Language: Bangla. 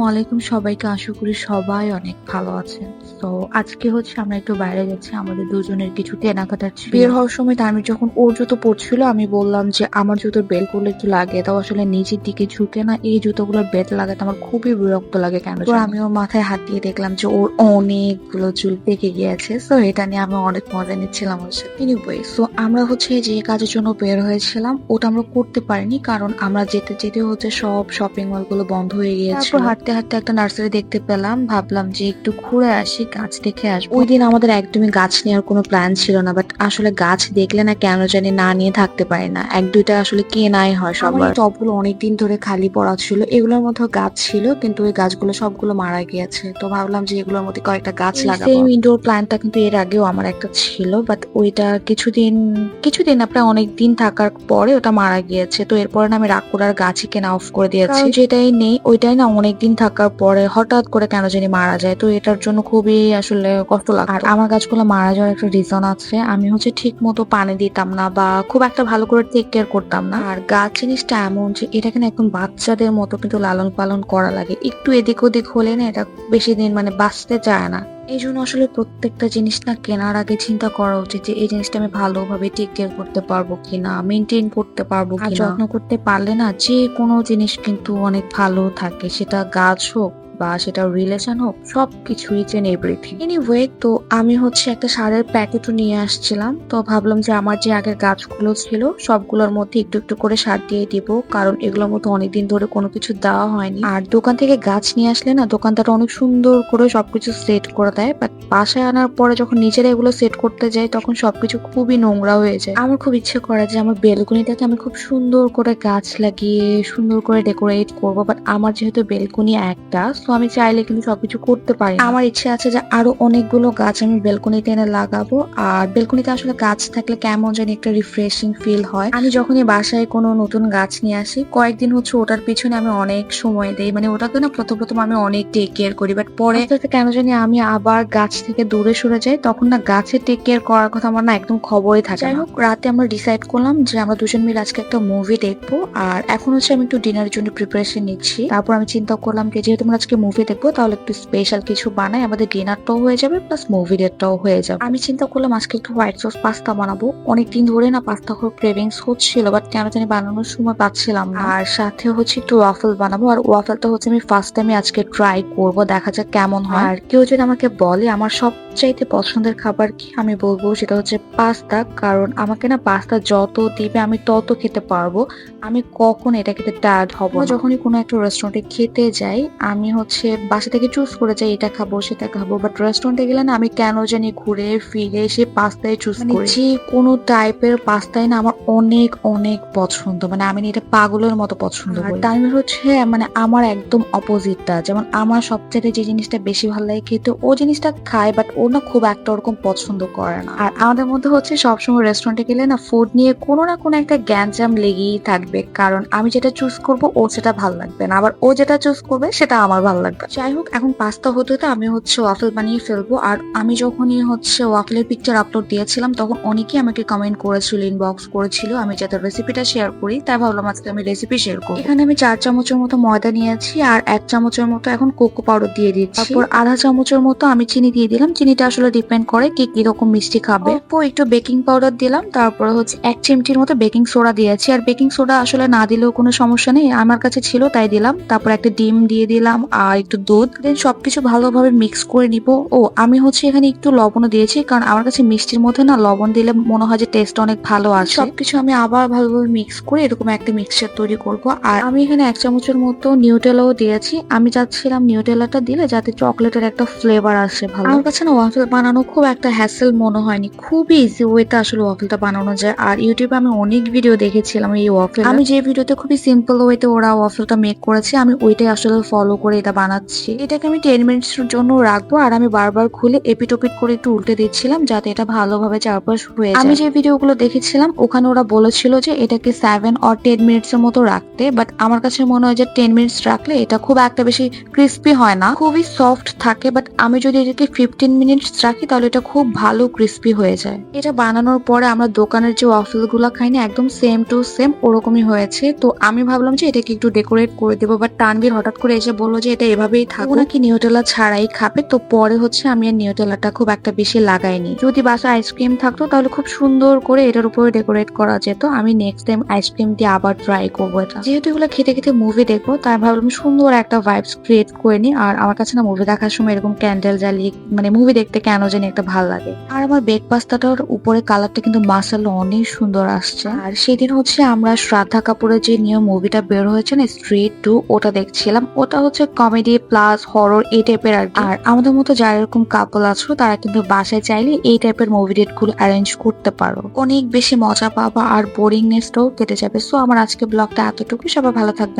আসসালামু আলাইকুম সবাইকে। আশা করি সবাই অনেক ভালো আছেন। তো আজকে হচ্ছে আমরা একটু বাইরে যাচ্ছি আমাদের দুজনের কিছু কেনাকাটার ছিল। বের হওয়ার সময় তানভীর যখন ওর জুতো পড়ছিল আমি বললাম যে আমার জুতোর বেল্টগুলো একটু লাগিয়ে দাও আসলে নিচের দিকে ঝুঁকে না। এই জুতোগুলোর বেল্ট লাগাতে আমার খুবই বিরক্ত লাগে কেন তো আমি ওর মাথায় হাত দিয়ে দেখলাম যে ওর অনেকগুলো চুল পেকে গিয়েছে। তো এটা নিয়ে আমি অনেক মজা নিচ্ছিলাম ওর সাথে। এনিওয়ে সো আমরা হচ্ছে যে কাজের জন্য বের হয়েছিলাম। ওটা আমরা করতে পারিনি কারণ আমরা যেতে যেতে হচ্ছে সব শপিং মলগুলো বন্ধ হয়ে গিয়েছে তারপর হাঁটতে হাঁটতে একটা নার্সারি দেখতে পেলাম। ভাবলাম যে একটু ঘুরে আসি গাছ দেখে আসব। ওই দিন আমাদের একদমই গাছ নেওয়ার কোনো প্ল্যান ছিল না বাট আসলে গাছ দেখলে না কেন জানি না নিয়ে থাকতে পারি না। এক দুইটা আসলে কেনাই হয় সবার। টবগুলো অনেকদিন ধরে খালি পড়া ছিল। এগুলোর মধ্যে গাছ ছিল কিন্তু ওই গাছগুলো সবগুলো মারা গিয়েছে। তো ভাবলাম যে এগুলোর মধ্যে কয়েকটা গাছ লাগাবো। সেম ইনডোর প্ল্যান্টটা কিন্তু এর আগেও আমার একটা ছিল বাট ওইটা কিছুদিন কিছুদিন না প্রায় অনেক দিন থাকার পরে ওটা মারা গিয়েছে। তো এরপরে না আমি রাগ আর গাছই কেনা অফ করে দিয়েছি। যেটাই নেই ওইটাই না অনেকদিন থাকার পরে হঠাৎ করে কেন জানি মারা যায়। তো এটার জন্য খুবই আসলে কষ্ট লাগে আর আমার গাছগুলো মারা যাওয়ার একটা রিজন আছে। আমি হচ্ছে ঠিক মতো পানি দিতাম না বা খুব একটা ভালো করে টেক কেয়ার করতাম না। আর গাছ জিনিসটা এমন যে এটা কিন্তু একদম বাচ্চাদের মতো কিন্তু লালন পালন করা লাগে। একটু এদিক ওদিক হলে না এটা বেশি দিন মানে বাঁচতে চায় না। এই জন্য আসলে প্রত্যেকটা জিনিস না কেনার আগে চিন্তা করা উচিত যে এই জিনিসটা আমি ভালোভাবে টেক কেয়ার করতে পারব কিনা মেনটেন করতে পারব কিনা? যত্ন করতে পারলে না যে কোনো জিনিস কিন্তু অনেক ভালো থাকে। সেটা গাছ হোক বা সেটা রিলেশন হোক সব কিছু ইচ এন্ড এভরিথিং এনিওয়ে তো আমি হচ্ছে একটা সারের প্যাকেটও নিয়ে আসছিলাম। তো ভাবলাম যে আমার যে আগের গাছগুলো ছিল, সবগুলোর মধ্যে একটু একটু করে সার দিয়ে দিব, কারণ এগুলোর মধ্যে অনেকদিন ধরে কোনো কিছু দেওয়া হয়নি। আর দোকান থেকে গাছ নিয়ে আসলে না দোকানদার অনেক সুন্দর করে সবকিছু সেট করে দেয়। বাট বাসায় আনার পরে যখন নিজেরা এগুলো সেট করতে যাই, তখন সবকিছু খুবই নোংরা হয়ে যায়। আমার খুব ইচ্ছে করে যে আমার বেলকনিটাকে আমি খুব সুন্দর করে গাছ লাগিয়ে, সুন্দর করে ডেকোরেট করব। বাট আমার যেহেতু বেলকনি একটা আমি চাইলে কিন্তু সবকিছু করতে পারি আমার ইচ্ছে আছে যে আরও অনেকগুলো গাছ আমি বেলকনিতে এনে লাগাবো। আর বেলকনিতে আসলে গাছ থাকলে কেমন জানি একটা রিফ্রেশিং ফিল হয়। আমি যখনই বাসায় কোনো নতুন গাছ নিয়ে আসি কয়েকদিন হচ্ছে ওটার পিছনে আমি অনেক সময় দেই। মানে ওটাকে না প্রথম প্রথম আমি অনেক টেক কেয়ার করি। বাট পরে কেন জানি আমি আবার গাছ থেকে দূরে সরে যাই তখন না গাছের টেক কেয়ার করার কথা আমার না একদম খবরই থাকে যাই হোক রাতে আমরা ডিসাইড করলাম যে আমরা দুজন মিলে আজকে একটা মুভি দেখব। আর এখন হচ্ছে আমি একটু ডিনারের জন্য প্রিপারেশন নিচ্ছি। তারপর আমি চিন্তা করলাম যে যেহেতু আমরা আজকে মুভি দেখব, তাহলে একটু স্পেশাল কিছু বানাই, আমাদের ডিনারটাও হয়ে যাবে প্লাস মুভি ডেটটাও হয়ে যাবে। আমি চিন্তা করলাম আজকে একটু হোয়াইট সস পাস্তা বানাবো। অনেকদিন ধরে না পাস্তা খুব ক্রেভিংস হচ্ছিল বাট কেন জানি বানানোর সময় পাচ্ছিলাম না। আর সাথে হচ্ছে একটু ওয়াফেল বানাবো, আর ওয়াফেলটা হচ্ছে আমি ফার্স্ট টাইমে আজকে ট্রাই করব, দেখা যাক কেমন হয়। আর কেউ যদি আমাকে বলে, আমার সবচাইতে পছন্দের খাবার কি, আমি বলব সেটা হচ্ছে পাস্তা কারণ আমাকে না পাস্তা যত দিবে আমি তত খেতে পারব। আমি কখন এটা খেতে টায়ার্ড হব যখনই কোনো একটা রেস্টুরেন্টে খেতে যাই, আমি হচ্ছে বাসা থেকে চুজ করে যাই এটা খাব সেটা খাব। বাট রেস্টুরেন্টে গেলে না আমি কেন জানি ঘুরে ফিরে সে পাস্তায় চুজ করি। যে কোনো টাইপের পাস্তাই না আমার অনেক অনেক পছন্দ। মানে আমি এটা পাগলের মতো পছন্দ করি। হচ্ছে মানে আমার একদম অপোজিটটা যেমন আমার সবচেয়ে যে জিনিসটা বেশি ভালো লাগে খেতে ও জিনিসটা খায় বাট ও না খুব একটা ওরকম পছন্দ করে না। আর আমাদের মধ্যে হচ্ছে সবসময় রেস্টুরেন্টে গেলে না ফুড নিয়ে কোনো না কোনো একটা গ্যাঞ্জাম লেগেই থাকবে। কারণ আমি যেটা চুজ করব ও সেটা ভালো লাগবে না। আবার ও যেটা চুজ করবে সেটা আমার ভালো লাগবে। যাই হোক, এখন পাস্তা হতে হতে আমি হচ্ছে ওয়াফেল বানিয়ে ফেলব। আর আমি যখনই হচ্ছে ওয়াফেলের পিকচার আপলোড দিয়েছিলাম, তখন অনেকেই আমাকে কমেন্ট করেছিল ইনবক্স করেছিল, আমি যাতে রেসিপিটা শেয়ার করি। তাই ভাবলাম আজকে আমি রেসিপি শেয়ার করব। এখানে আমি চার চামচের মতো ময়দা নিয়েছি আর এক চামচের মতো এখন কোকো পাউডার দিয়ে দিচ্ছি। তারপর আধা চামচের মতো আমি চিনি দিয়ে দিলাম। চিনিটা আসলে ডিপেন্ড করে কে কীরকম মিষ্টি খাবে। অল্প একটু বেকিং পাউডার দিলাম। তারপরে হচ্ছে এক চিমটির মতো বেকিং সোডা দিয়েছি। আর বেকিং সোডা আসলে না দিলেও কোনো সমস্যা নেই। আমার কাছে ছিল, তাই দিলাম। তারপর একটা ডিম দিয়ে দিলাম আর একটু দুধ দেন সবকিছু ভালোভাবে মিক্স করে নিব। ও, আমি হচ্ছে এখানে একটু লবণও দিয়েছি, কারণ আমার কাছে মিষ্টির মধ্যে না লবণ দিলে মনে হয় যে টেস্ট অনেক ভালো আসে। সবকিছু আমি আবার ভালোভাবে মিক্স করে এরকম একটা মিক্সচার তৈরি করব। আর আমি এখানে এক চামচের মতো নিউটেলাও দিয়েছি। আমি চাচ্ছিলাম নিউটেলাটা দিলে যাতে চকলেটের একটা ফ্লেভার আসে ভালো। আমার কাছে না ওয়াফেল বানানো খুব একটা হ্যাসেল মনে হয়নি। খুবই ইজি ওয়েতে আসলে ওয়াফেলটা বানানো যায়। আর ইউটিউবে আমি অনেক ভিডিও দেখেছিলাম এই ওয়াফেল আমি যে ভিডিওতে খুবই সিম্পল ওয়েতে ওরা ওয়াফেলটা মেক করেছে, আমি ওইটাই আসলে ফলো করে বানাচ্ছি। এটাকে আমি টেন মিনিটস জন্য রাখব আর আমি বারবার খুলে এপিটোপিট করে একটু উল্টে দিচ্ছিলাম যাতে এটা ভালোভাবে চারপাশ হয়ে যায়। আমি যে ভিডিওগুলো দেখেছিলাম ওখানে ওরা বলেছিল যে এটাকে সেভেন অর টেন মিনিটস এর মতো রাখতে বাট আমার কাছে মনে হয় যে টেন মিনিটস রাখলে এটা খুব একটা বেশি ক্রিস্পি হয় না। খুবই সফট থাকে বাট আমি যদি এটাকে ফিফটিন মিনিটস রাখি তাহলে এটা খুব ভালো ক্রিস্পি হয়ে যায়। এটা বানানোর পরে আমরা দোকানের যে ওয়াফেলগুলা খাই না একদম সেম টু সেম ওরকমই হয়েছে। তো আমি ভাবলাম যে এটাকে একটু ডেকোরেট করে দেবো বাট তানভীর হঠাৎ করে এসে বলল যে এটা এভাবেই থাকুক। নাকি নিউটেলা ছাড়াই খাবে, তো পরে হচ্ছে আমি আর নিউটেলাটা খুব একটা বেশি লাগাইনি। যদি বাসায় আইসক্রিম থাকতো, তাহলে খুব সুন্দর করে এটার উপরে ডেকোরেট করা যেত। আমি নেক্সট টাইম আইসক্রিম দিয়ে আবার ট্রাই করব এটা। যেহেতু এগুলো খেতে খেতে মুভি দেখব, তাই ভাবলাম সুন্দর একটা ভাইবস ক্রিয়েট করে নি আর আমার কাছে না মুভি দেখার সময় এরকম ক্যান্ডেল জ্বালিয়ে মানে মুভি দেখতে কেন জানি একটা ভালো লাগে। আর আমার বেড পাস্তাটার উপরে কালারটা কিন্তু মাসাল অনেক সুন্দর আসছে। আর সেদিন হচ্ছে আমরা শ্রাদ্ধা কাপুরের যে নিউ মুভিটা বের হয়েছে না স্ট্রিট টু ওটা দেখছিলাম। ওটা হচ্ছে কমেডি প্লাস হরর এই টাইপের আর আর আমাদের মতো যারা এরকম কাপল আছো, তারা কিন্তু বাসায় চাইলে এই টাইপের মুভি ডেটগুলো অ্যারেঞ্জ করতে পারো। অনেক বেশি মজা পাবা আর বোরিংনেসটাও কেটে যাবে। সো আমার আজকে ব্লগটা এতটুকু সবাই ভালো থাকবেন।